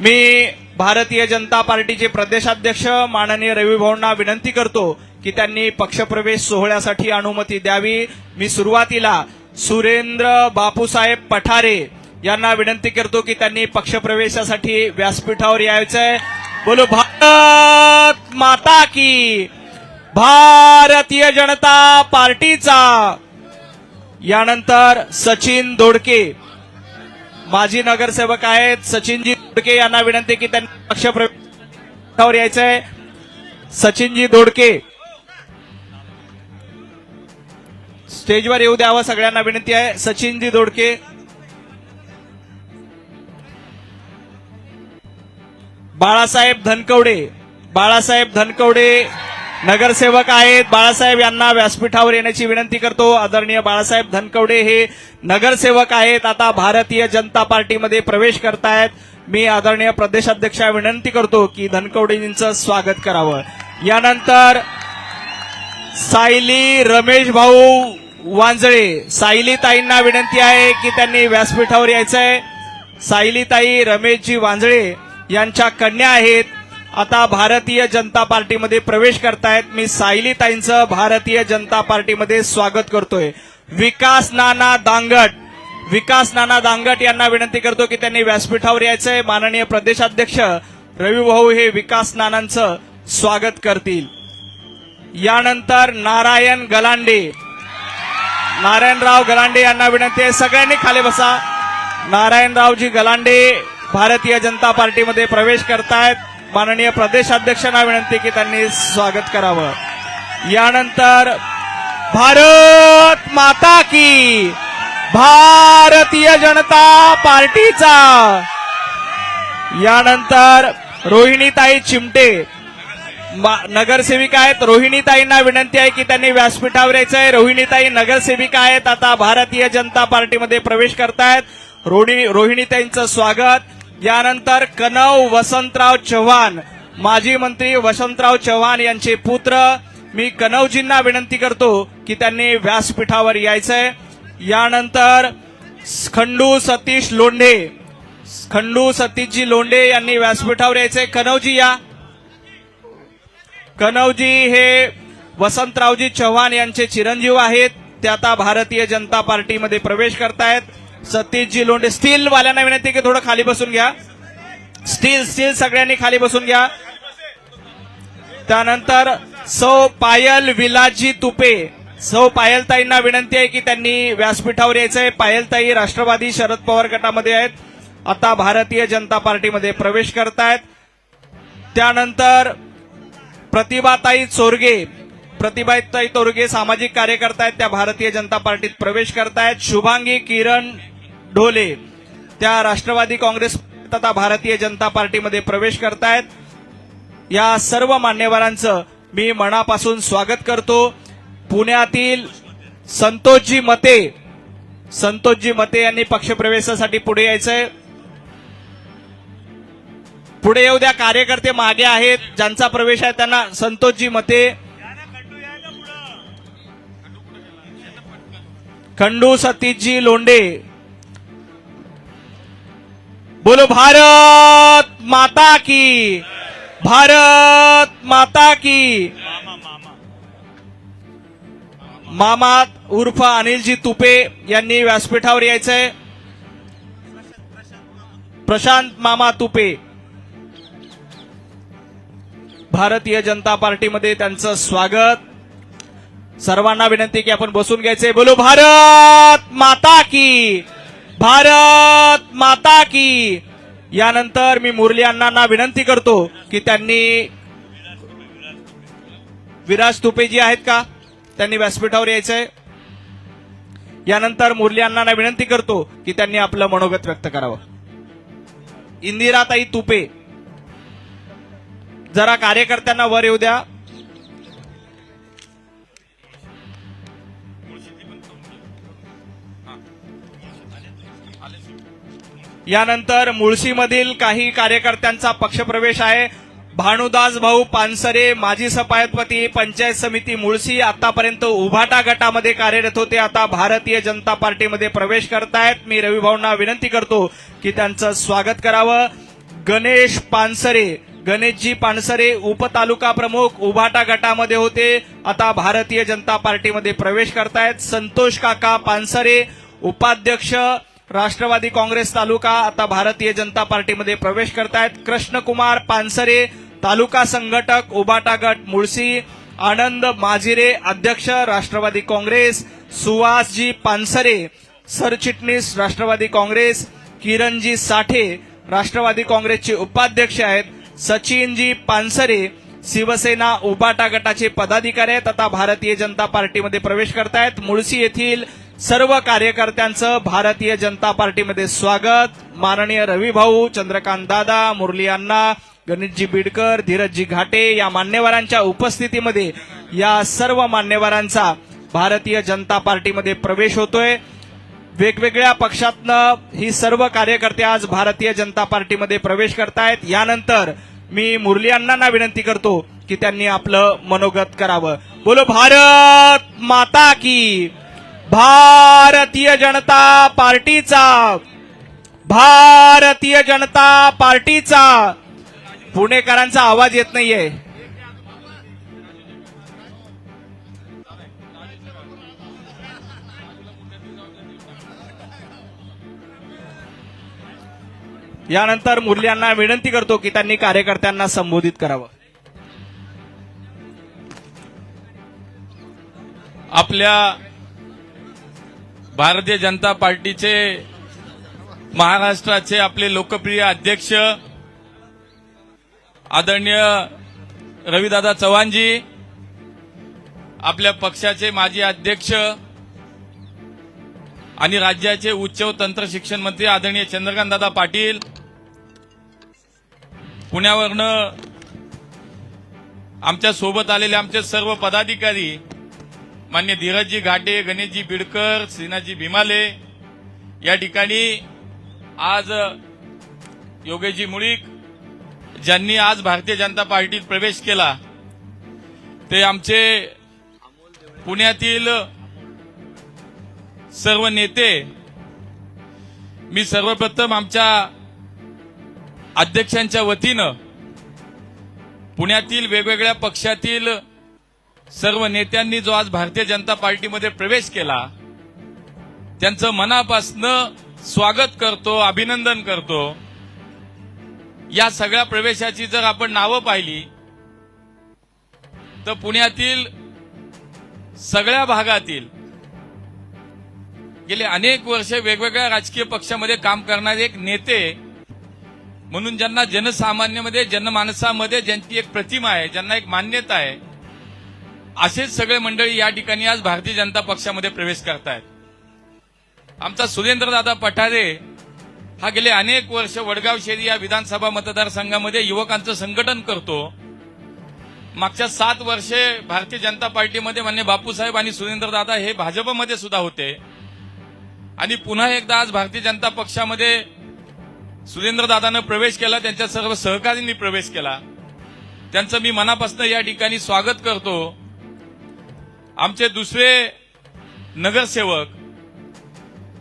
मी भारतीय जनता पार्टीचे प्रदेशाध्यक्ष माननीय रविभाऊंना विनंती करतो की त्यांनी पक्षप्रवेश सोहळ्यासाठी अनुमती द्यावी. मी सुरुवातीला सुरेंद्र बापूसाहेब पठारे यांना विनंती करतो की त्यांनी पक्षप्रवेशासाठी व्यासपीठावर यायचंय. बोलो भारत माता की भारतीय जनता पार्टीचा. यानंतर सचिन दोडके. माजी नगरसेवक आहेत. सचिनजी दोडके यांना विनंती की त्यांनी पक्षप्रवेशावर यायचंय. सचिनजी दोडके. स्टेजवर येऊ द्यावं सगळ्यांना विनंती आहे. सचिनजी दोडके. बाळासाहेब धनकवडे. बाळासाहेब धनकवडे नगरसेवक आहेत. बाळासाहेब यांना व्यासपीठावर येण्याची विनंती करतो. आदरणीय बाळासाहेब धनकवडे हे नगरसेवक आहेत. आता भारतीय जनता पार्टीमध्ये प्रवेश करतायत. मी आदरणीय प्रदेशाध्यक्षा विनंती करतो की धनकवडेजींचं स्वागत करावं. यानंतर सायली रमेश भाऊ वांजळे. सायली ताईंना विनंती आहे की त्यांनी व्यासपीठावर यायचंय. आहे सायलीताई रमेशजी वांजळे यांच्या कन्या आहेत. आता भारतीय जनता पार्टीमध्ये प्रवेश करतायत. मी सायली ताईंचं भारतीय जनता पार्टीमध्ये स्वागत करतोय. विकास नाना दांगट. विकास नाना दांगट यांना विनंती करतो की त्यांनी व्यासपीठावर यायचंय. माननीय प्रदेशाध्यक्ष रविभाऊ हे विकास नानांचं स्वागत करतील. यानंतर नारायण गलांडे. नारायणराव गलांडे यांना विनंती आहे. सगळ्यांनी खाली बसा. नारायणरावजी गलांडे भारतीय जनता पार्टीमध्ये प्रवेश करतायत. माननीय प्रदेशाध्यक्षांना विनंती की त्यांनी स्वागत करावं. यानंतर भारत माता की भारतीय जनता पार्टीचा. यानंतर रोहिणीताई चिमटे. नगरसेविका आहेत रोहिणीताईंना विनंती आहे की त्यांनी व्यासपीठावर यायचंय रोहिणीताई नगरसेविका आहेत आता भारतीय जनता पार्टीमध्ये प्रवेश करतायत. रोहिणी रोहिणीताईंचं स्वागत. यानंतर कनव वसंतराव चव्हाण माजी मंत्री वसंतराव चव्हाण यांचे पुत्र. मी कनवजींना विनंती करतो की त्यांनी व्यासपीठावर यायचंय. यानंतर खंडू सतीश लोंढे. खंडू सतीशजी लोंढे यांनी व्यासपीठावर यायचंय. कनवजी या. कनवजी हे वसंतरावजी चव्हाण यांचे चिरंजीव आहेत. ते आता भारतीय जनता पार्टीमध्ये प्रवेश करतायत. सतीशजी लोंढे स्टील वाल्यांना विनंती की थोडं खाली बसून घ्या. स्टील स्टील सगळ्यांनी खाली बसून घ्या. त्यानंतर सौ पायल विलाजी तुपे. सौ पायलताईंना विनंती आहे की त्यांनी व्यासपीठावर यायचंय. पायलताई राष्ट्रवादी शरद पवार गटामध्ये आहेत. आता भारतीय जनता पार्टीमध्ये प्रवेश करतायत. त्यानंतर प्रतिभाताई चोरगे. प्रतिभाताई चोरगे सामाजिक कार्यकर्ता आहेत. त्या भारतीय जनता पार्टीत प्रवेश करतायत. शुभांगी किरण ढोले. त्या राष्ट्रवादी काँग्रेस तथा भारतीय जनता पार्टीमध्ये प्रवेश करतायत. या सर्व मान्यवरांचं मी मनापासून स्वागत करतो. पुण्यातील संतोषजी मते संतोषजी मते यांनी पक्षप्रवेशासाठी पुढे यायचंय. पुढे येऊ द्या कार्यकर्ते मागे आहेत ज्यांचा प्रवेश आहे त्यांना संतोषजी मते. खंडू सतीशजी लोंडे बोलो भारत माता की भारत माता की। मामा उर्फ अनिलजी तुपे यांनी व्यासपीठावर यायचंय. प्रशांत मामा तुपे. भारतीय जनता पार्टीमध्ये त्यांचं स्वागत. सर्वांना विनंती की आपण बसून घ्यायचे बोलो भारत माता की भारत माता की. यानंतर मी मुरली अण्णांना विनंती करतो की त्यांनी विराज तुपे जी आहेत का? त्यांनी व्यासपीठावर यायचंय. यानंतर मुरली अण्णांना विनंती करतो की त्यांनी आपलं मनोगत व्यक्त करावं. इंदिराताई तुपे. जरा कार्यकर्त्यांना वर येऊ द्या. यानंतर मुळशीमधील काही कार्यकर्त्यांचा पक्षप्रवेश आहे. भानुदास भाऊ पानसरे माजी सफायतपती पंचायत समिती मुळशी आतापर्यंत उभाटा गटामध्ये कार्यरत होते. आता भारतीय जनता पार्टीमध्ये प्रवेश करतायत. मी रविभाऊंना विनंती करतो की त्यांचं स्वागत करावं. गणेश पानसरे गणेशजी पानसरे उपतालुका प्रमुख उभाटा गटामध्ये होते. आता भारतीय जनता पार्टीमध्ये प्रवेश करतायत. संतोष काका पानसरे उपाध्यक्ष राष्ट्रवादी काँग्रेस तालुका आता भारतीय जनता पार्टीमध्ये प्रवेश करतायत. कृष्णकुमार पानसरे तालुका संघटक उबाटा गट मुळशी आनंद माजिरे अध्यक्ष राष्ट्रवादी काँग्रेस सुहासजी पानसरे सरचिटणीस राष्ट्रवादी काँग्रेस किरणजी साठे राष्ट्रवादी काँग्रेसचे उपाध्यक्ष आहेत. सचिनजी पानसरे शिवसेना उबाटा गटाचे पदाधिकारी आहेत. आता भारतीय जनता पार्टीमध्ये प्रवेश करतायत. मुळशी येथील सर्व कार्यकर्त्यांचं भारतीय जनता पार्टीमध्ये स्वागत. माननीय रवी भाऊ चंद्रकांत दादा मुरली अण्णा गणेशजी बिडकर धीरजजी घाटे या मान्यवरांच्या उपस्थितीमध्ये या सर्व मान्यवरांचा भारतीय जनता पार्टीमध्ये प्रवेश होतोय. वेगवेगळ्या पक्षातनं ही सर्व कार्यकर्ते आज भारतीय जनता पार्टीमध्ये प्रवेश करतायत. यानंतर मी मुरली अण्णांना विनंती करतो की त्यांनी आपलं मनोगत करावं. बोलो भारत माता की भारतीय जनता पार्टीचा भारतीय जनता पार्टीचा. पुणेकरांचा आवाज येत नाहीये. यानंतर मुरली यांना विनंती करतो की त्यांनी कार्यकर्त्यांना संबोधित करावं. आपल्या भारतीय जनता पार्टीचे महाराष्ट्राचे आपले लोकप्रिय अध्यक्ष आदरणीय रविदादा चव्हाणजी आपल्या पक्षाचे माजी अध्यक्ष आणि राज्याचे उच्च व तंत्र शिक्षण मंत्री आदरणीय चंद्रकांतदादा पाटील पुण्यावरनं आमच्यासोबत आलेले आमचे सर्व पदाधिकारी मान्य धीरजजी घाटे गणेशजी बिडकर श्रीनाथजी भीमाले. या ठिकाणी आज योगेशजी मुळीक ज्यांनी आज भारतीय जनता पार्टीत प्रवेश केला ते आमचे पुण्यातील सर्व नेते मी सर्वप्रथम आमच्या अध्यक्षांच्या वतीनं पुण्यातील वेगवेगळ्या पक्षातील सर्व नेत्यांनी जो आज भारतीय जनता पार्टीमध्ये प्रवेश केला त्यांचं मनापासनं स्वागत करतो अभिनंदन करतो. या सगळ्या प्रवेशाची जर आपण नावं पाहिली तर पुण्यातील सगळ्या भागातील गेले अनेक वर्ष वेगवेगळ्या राजकीय पक्षामध्ये काम करणारे एक नेते म्हणून ज्यांना जनसामान्यामध्ये जनमानसामध्ये ज्यांची एक प्रतिमा आहे ज्यांना एक मान्यता आहे असेच सगळे मंडळी या ठिकाणी आज भारतीय जनता पक्षामध्ये प्रवेश करतायत. आमचा सुरेंद्रदादा पठारे हा गेले अनेक वर्ष वडगाव शेरी या विधानसभा मतदारसंघामध्ये युवकांचं संघटन करतो. मागच्या सात वर्षे भारतीय जनता पार्टीमध्ये मान्य बापूसाहेब आणि सुरेंद्रदादा हे भाजपमध्ये सुद्धा होते. आणि पुन्हा एकदा आज भारतीय जनता पक्षामध्ये सुरेंद्रदादानं प्रवेश केला त्यांच्या सर्व सहकार्यांनी प्रवेश केला. त्यांचं मी मनापासून या ठिकाणी स्वागत करतो. आमचे दुसरे नगरसेवक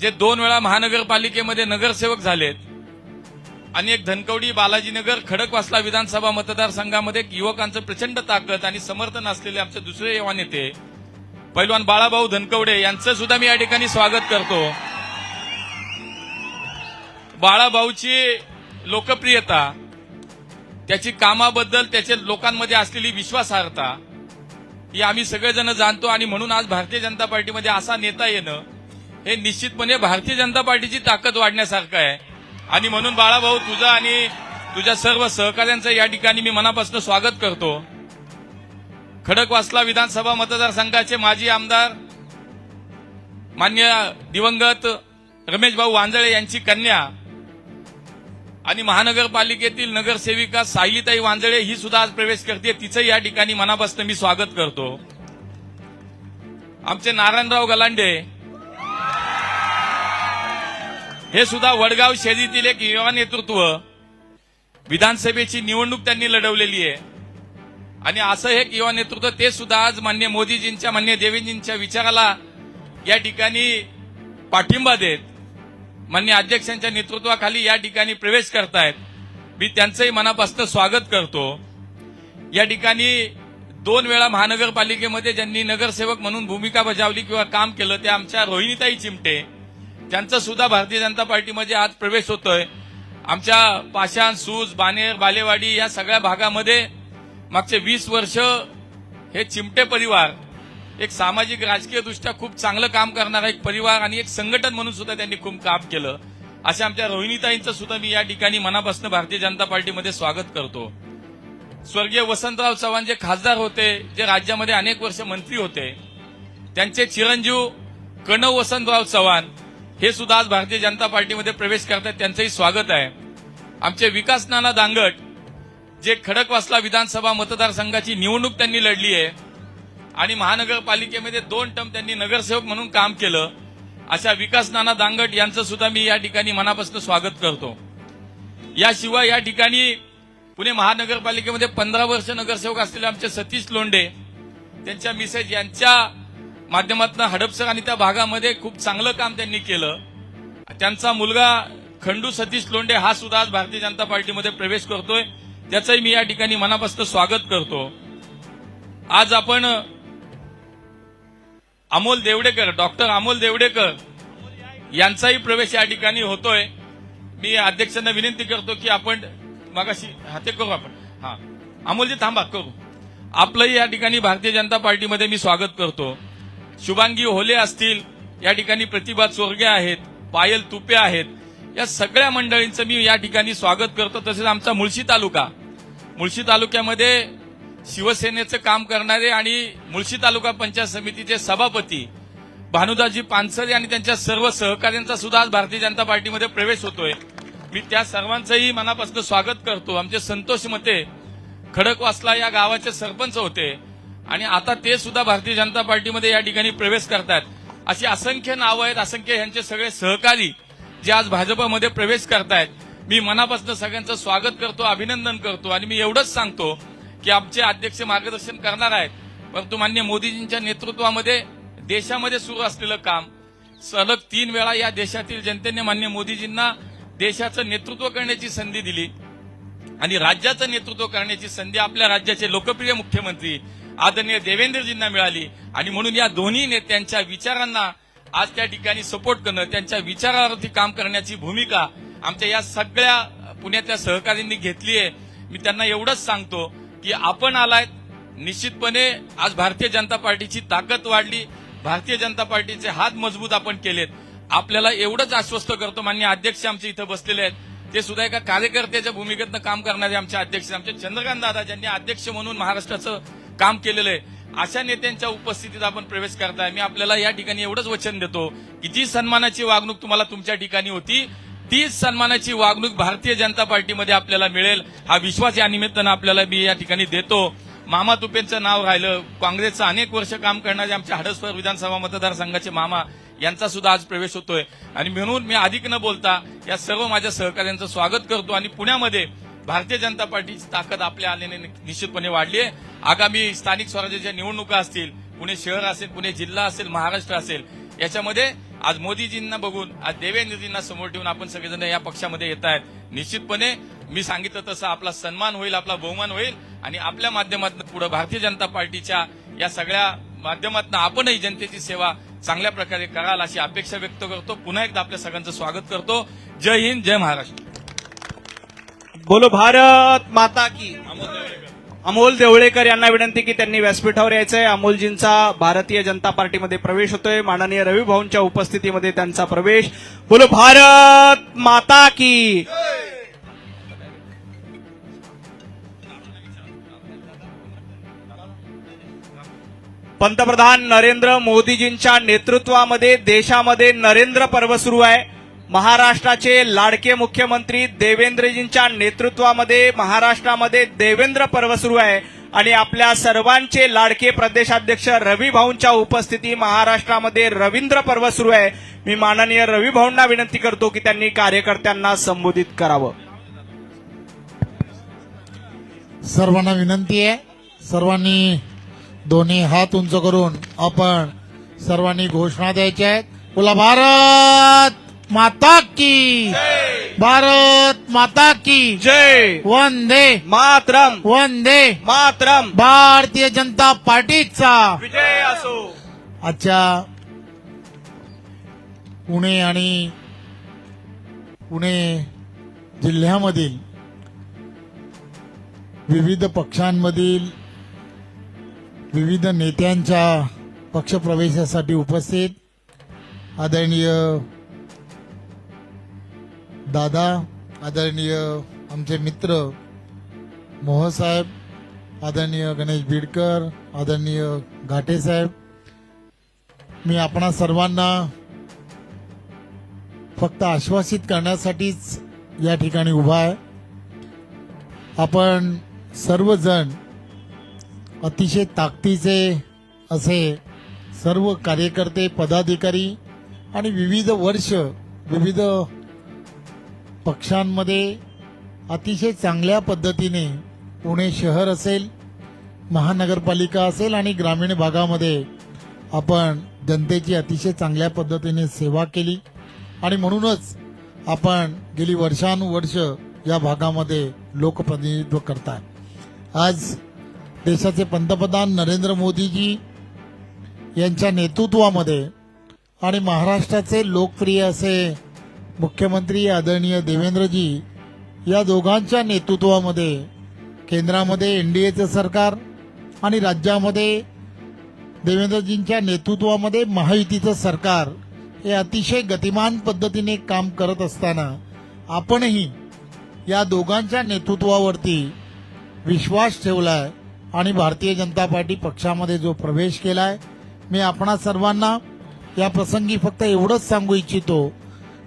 जे दोन वेळा महानगरपालिकेमध्ये नगरसेवक झालेत आणि एक धनकवडी बालाजीनगर खडकवासला विधानसभा मतदारसंघामध्ये एक युवकांचं प्रचंड ताकद आणि समर्थन असलेले आमचे दुसरे युवा नेते पैलवान बाळाभाऊ धनकवडे यांचं सुद्धा मी या ठिकाणी स्वागत करतो. बाळाभाऊची लोकप्रियता त्याची कामाबद्दल त्याचे लोकांमध्ये असलेली विश्वासार्हता ही आम्ही सगळेजण जाणतो आणि म्हणून आज भारतीय जनता पार्टीमध्ये असा नेता येणं हे निश्चितपणे भारतीय जनता पार्टीची ताकद वाढण्यासारखं आहे. आणि म्हणून बाळाभाऊ तुझं आणि तुझ्या सर्व सहकार्यांचं या ठिकाणी मी मनापासून स्वागत करतो. खडकवासला विधानसभा मतदारसंघाचे माजी आमदार मान्य दिवंगत रमेश भाऊ वांजळे यांची कन्या आणि महानगरपालिकेतील नगरसेविका सायलीताई वांजळे ही सुद्धा आज प्रवेश करते. तिचं या ठिकाणी मनापासून मी स्वागत करतो. आमचे नारायणराव गलांडे. हे सुद्धा वडगाव शहरीतील एक युवा नेतृत्व. विधानसभेची निवडणूक त्यांनी लढवलेली आहे. आणि असं हे युवा नेतृत्व ते सुद्धा आज मान्य मोदीजींच्या मान्य देवेंजींच्या विचाराला या ठिकाणी पाठिंबा देत. मान्य अध्यक्षांच्या नेतृत्वाखाली या ठिकाणी प्रवेश करतायत. मी त्यांचंही मनापासून स्वागत करतो. या ठिकाणी दोन वेळा महानगरपालिकेमध्ये ज्यांनी नगरसेवक म्हणून भूमिका बजावली किंवा काम केलं ते आमच्या रोहिणीताई चिमटे. त्यांचं सुद्धा भारतीय जनता पार्टीमध्ये आज प्रवेश होतोय. आमच्या पाषाण सूज बानेर बालेवाडी या सगळ्या भागामध्ये मागचे वीस वर्ष हे चिमटे परिवार एक सामाजिक राजकीय दृष्ट्या खूप चांगलं काम करणारा एक परिवार आणि एक संघटन म्हणून सुद्धा त्यांनी खूप काम केलं. अशा आमच्या रोहिणीताईंचं सुद्धा मी या ठिकाणी मनापासून भारतीय जनता पार्टीमध्ये स्वागत करतो. स्वर्गीय वसंतराव चव्हाण जे खासदार होते जे राज्यामध्ये अनेक वर्ष मंत्री होते त्यांचे चिरंजीव कणव वसंतराव चव्हाण हे सुद्धा आज भारतीय जनता पार्टीमध्ये प्रवेश करतात त्यांचंही स्वागत आहे. आमचे विकास नाना दांगट जे खडकवासला विधानसभा मतदारसंघाची निवडणूक त्यांनी लढली आहे आणि महानगरपालिकेमध्ये दोन टर्म त्यांनी नगरसेवक म्हणून काम केलं. अशा विकास नाना दांगट यांचं सुद्धा मी या ठिकाणी मनापासून स्वागत करतो. याशिवाय या ठिकाणी पुणे महानगरपालिकेमध्ये पंधरा वर्ष नगरसेवक असलेले आमचे सतीश लोंडे त्यांच्या मिसेज यांच्या माध्यमातून हडपसर आणि त्या भागामध्ये खूप चांगलं काम त्यांनी केलं. त्यांचा मुलगा खंडू सतीश लोंडे हा सुद्धा आज भारतीय जनता पार्टीमध्ये प्रवेश करतोय. त्याचंही मी या ठिकाणी मनापासून स्वागत करतो. आज आपण अमोल देवडेकर डॉक्टर अमोल देवडेकर यांचाही प्रवेश या ठिकाणी होतोय. मी अध्यक्षांना विनंती करतो की आपण मगाशी हा ते करू आपण. हा. अमोलजी थांबा करू. आपलंही या ठिकाणी भारतीय जनता पार्टीमध्ये मी स्वागत करतो. शुभांगी होले असतील या ठिकाणी प्रतिभा चोरगे आहेत पायल तुपे आहेत या सगळ्या मंडळींचं मी या ठिकाणी स्वागत करतो. तसेच आमचा मुळशी तालुका. मुळशी तालुक्यामध्ये शिवसेनेचं काम करणारे आणि मुळशी तालुका पंचायत समितीचे सभापती भानुदाजी पानसरे आणि त्यांच्या सर्व सहकार्यांचा सुद्धा आज भारतीय जनता पार्टीमध्ये प्रवेश होतोय. मी त्या सर्वांचंही मनापासून स्वागत करतो. आमचे संतोष मते खडकवासला या गावाचे सरपंच होते आणि आता ते सुद्धा भारतीय जनता पार्टीमध्ये या ठिकाणी प्रवेश करतात. अशी असंख्य नावं आहेत असंख्य यांचे सगळे सहकारी जे आज भाजपमध्ये प्रवेश करतायत. मी मनापासून सगळ्यांचं स्वागत करतो अभिनंदन करतो आणि मी एवढंच सांगतो की आमचे अध्यक्ष मार्गदर्शन करणार आहेत. परंतु मान्य मोदीजींच्या नेतृत्वामध्ये देशामध्ये सुरू असलेलं काम सलग तीन वेळा या देशातील जनतेने मान्य मोदीजींना देशाचं नेतृत्व करण्याची संधी दिली. आणि राज्याचं नेतृत्व करण्याची संधी आपल्या राज्याचे लोकप्रिय मुख्यमंत्री आदरणीय देवेंद्रजींना मिळाली. आणि म्हणून या दोन्ही नेत्यांच्या विचारांना आज त्या ठिकाणी सपोर्ट करणं त्यांच्या विचारावरती काम करण्याची भूमिका आमच्या या सगळ्या पुण्यातल्या सहकाऱ्यांनी घेतली आहे. मी त्यांना एवढंच सांगतो की आपण आलायत निश्चितपणे आज भारतीय जनता पार्टीची ताकद वाढली. भारतीय जनता पार्टीचे हात मजबूत आपण केलेत. आपल्याला एवढंच आश्वस्त करतो मान्य अध्यक्ष आमचे इथं बसलेले आहेत. ते सुद्धा एका कार्यकर्त्याच्या भूमिकेतनं काम करणारे आमचे अध्यक्ष आमचे चंद्रकांत दादा ज्यांनी अध्यक्ष म्हणून महाराष्ट्राचं काम केलेलं आहे. अशा नेत्यांच्या उपस्थितीत आपण प्रवेश करताय. मी आपल्याला या ठिकाणी एवढंच वचन देतो की जी सन्मानाची वागणूक तुम्हाला तुमच्या ठिकाणी होती तीच सन्मानाची वागणूक भारतीय जनता पार्टीमध्ये आपल्याला मिळेल हा विश्वास या निमित्तानं आपल्याला मी या ठिकाणी देतो. मामा तुपेंचं नाव राहिलं. काँग्रेसचं अनेक वर्ष काम करणारे आमच्या हडसपर विधानसभा मतदारसंघाचे मामा यांचा सुद्धा आज प्रवेश होतोय. आणि म्हणून मी अधिक न बोलता या सर्व माझ्या सहकार्यांचं स्वागत करतो आणि पुण्यामध्ये भारतीय जनता पार्टीची ताकद आपल्या आल्याने निश्चितपणे वाढली आहे. आगामी स्थानिक स्वराज्याच्या निवडणुका असतील पुणे शहर असेल पुणे जिल्हा असेल महाराष्ट्र असेल याच्यामध्ये आज मोदीजींना बघून आज देवेंद्रजींना समोर ठेवून आपण सगळेजण या पक्षामध्ये येत आहेत. निश्चितपणे मी सांगितलं तसं आपला सन्मान होईल आपला बहुमान होईल आणि आपल्या माध्यमातून पुढे भारतीय जनता पार्टीच्या या सगळ्या माध्यमातून आपणही जनतेची सेवा चांगल्या प्रकारे कराल अशी अपेक्षा व्यक्त करतो. पुन्हा एकदा आपल्या सगळ्यांचं स्वागत करतो. जय हिंद जय महाराष्ट्र. बोलो भारत माता की. अमोल देवळेकर यांना विनंती की त्यांनी व्यासपीठावर यायचंय. अमोलजींचा भारतीय जनता पार्टीमध्ये प्रवेश होतोय. माननीय रवी भाऊंच्या उपस्थितीमध्ये त्यांचा प्रवेश. बोलो भारत माता की. पंतप्रधान नरेंद्र मोदीजींच्या नेतृत्वामध्ये देशामध्ये नरेंद्र पर्व सुरू आहे. महाराष्ट्राचे लाडके मुख्यमंत्री देवेंद्रजींच्या नेतृत्वामध्ये महाराष्ट्रामध्ये देवेंद्र पर्व सुरू आहे. आणि आपल्या सर्वांचे लाडके प्रदेशाध्यक्ष रवी भाऊंच्या उपस्थिती महाराष्ट्रामध्ये रवींद्र पर्व सुरू आहे. मी माननीय रवी भाऊंना विनंती करतो की त्यांनी कार्यकर्त्यांना संबोधित करावं. सर्वांना विनंती आहे. सर्वांनी दोन्ही हात उंच करून आपण सर्वांनी घोषणा द्यायच्या आहेत. बोला भारत! माता की। भारत माता की। जय। वंदे। मातरम। वंदे। मातरम। भारतीय जनता पार्टीचा। विजय असो। आजच्या पुणे आणि पुणे जिल्ह्यामधील विविध पक्षांमधील विविध नेत्यांच्या पक्षप्रवेशासाठी उपस्थित आदरणीय दादा आदरणीय आमचे मित्र मोहसाहेब आदरणीय गणेश बिडकर आदरणीय घाटे साहेब मी आपणा सर्वांना फक्त आश्वासित करण्यासाठीच या ठिकाणी उभा आहे. आपण सर्वजण अतिशय ताकदीचे असे सर्व कार्यकर्ते पदाधिकारी आणि विविध वर्ष विविध पक्षांमध्ये अतिशय चांगल्या पद्धतीने पुणे शहर असेल महानगरपालिका असेल आणि ग्रामीण भागामध्ये आपण जनतेची अतिशय चांगल्या पद्धतीने सेवा केली. आणि म्हणूनच आपण गेली वर्षानुवर्ष या भागामध्ये लोकप्रतिनिधित्व करताय. आज देशाचे पंतप्रधान नरेंद्र मोदीजी यांच्या नेतृत्वामध्ये आणि महाराष्ट्राचे लोकप्रिय असे मुख्यमंत्री आदरणीय देवेंद्रजी या दोघांच्या नेतृत्वामध्ये केंद्रामध्ये एनडीएचं सरकार आणि राज्यामध्ये देवेंद्रजींच्या नेतृत्वामध्ये महायुतीचं सरकार हे अतिशय गतिमान पद्धतीने काम करत असताना आपणही या दोघांच्या नेतृत्वावरती विश्वास ठेवलाय आणि भारतीय जनता पार्टी पक्षामध्ये जो प्रवेश केलाय मी आपणा सर्वांना या प्रसंगी फक्त एवढंच सांगू इच्छितो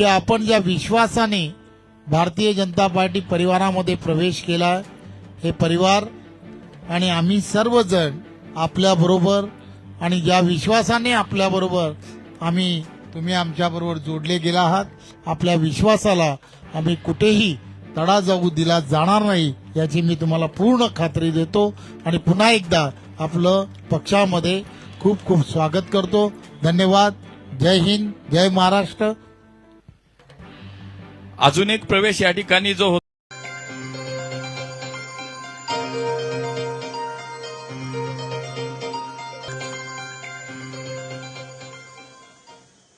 की आपण ज्या विश्वासाने भारतीय जनता पार्टी परिवारामध्ये प्रवेश केला हे परिवार आणि आम्ही सर्वजण आपल्याबरोबर आणि ज्या विश्वासाने आपल्याबरोबर आम्ही तुम्ही आमच्याबरोबर जोडले गेला आहात आपल्या विश्वासाला आम्ही कुठेही तडा जाऊ दिला जाणार नाही याची मी तुम्हाला पूर्ण खात्री देतो. आणि पुन्हा एकदा आपलं पक्षामध्ये खूप खूप स्वागत करतो. धन्यवाद. जय हिंद. जय महाराष्ट्र. अजून एक प्रवेश या ठिकाणी जो